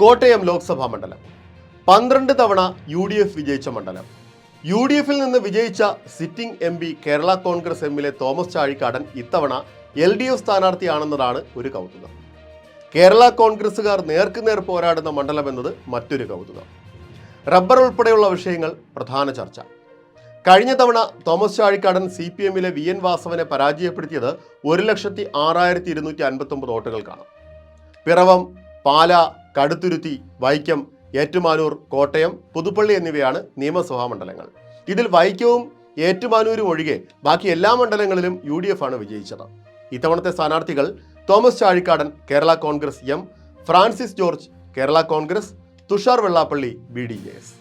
കോട്ടയം ലോക്സഭാ മണ്ഡലം. പന്ത്രണ്ട് തവണ യു ഡി എഫ് വിജയിച്ച മണ്ഡലം. യു ഡി എഫിൽ നിന്ന് വിജയിച്ച sitting M P Kerala Congress എമ്മിലെ തോമസ് ചാഴിക്കാടൻ ഇത്തവണ എൽ ഡി എഫ് സ്ഥാനാർത്ഥിയാണെന്നതാണ് ഒരു കൗതുകം. കേരള കോൺഗ്രസുകാർ നേർക്കുനേർ പോരാടുന്ന മണ്ഡലം എന്നത് മറ്റൊരു കൗതുകം. റബ്ബർ ഉൾപ്പെടെയുള്ള വിഷയങ്ങൾ പ്രധാന ചർച്ച. കഴിഞ്ഞ തവണ തോമസ് ചാഴിക്കാടൻ സി പി എമ്മിലെ വി എൻ വാസവനെ പരാജയപ്പെടുത്തിയത് ഒരു ലക്ഷത്തി ആറായിരത്തി ഇരുന്നൂറ്റി അൻപത്തൊമ്പത് വോട്ടുകൾക്കാണ്. പിറവം പാല കടുത്തുരുത്തി വൈക്കം ഏറ്റുമാനൂർ കോട്ടയം പുതുപ്പള്ളി എന്നിവയാണ് നിയമസഭാ മണ്ഡലങ്ങൾ ഇതിൽ വൈക്കവും ഏറ്റുമാനൂരും ഒഴികെ ബാക്കി എല്ലാ മണ്ഡലങ്ങളിലും യു ഡി എഫ് ആണ് വിജയിച്ചത്. ഇത്തവണത്തെ സ്ഥാനാർത്ഥികൾ Thomas Chazhikadan Kerala Congress M Francis George Kerala Congress Thushar Vellappally B D S.